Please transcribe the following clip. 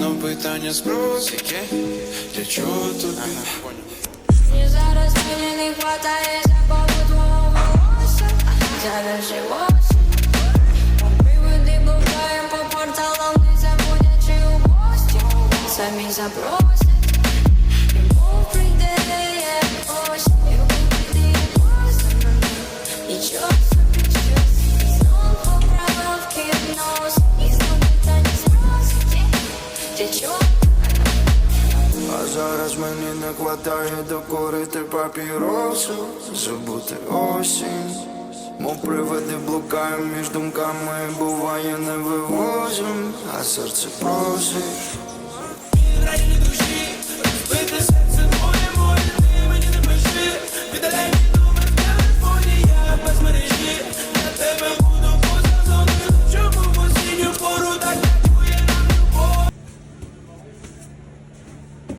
знов питання спрос, яке для чого тобі? І зараз мені не хватає запаху твого волосся. Завяжи осінь Приводи блукаєм по порталам Не забудячи у гості. Самі запросять А зараз мені не хватає докорити папіросу, забути осінь. Мов привиди блукаєм між думками, буває не вивозим, а серце просить.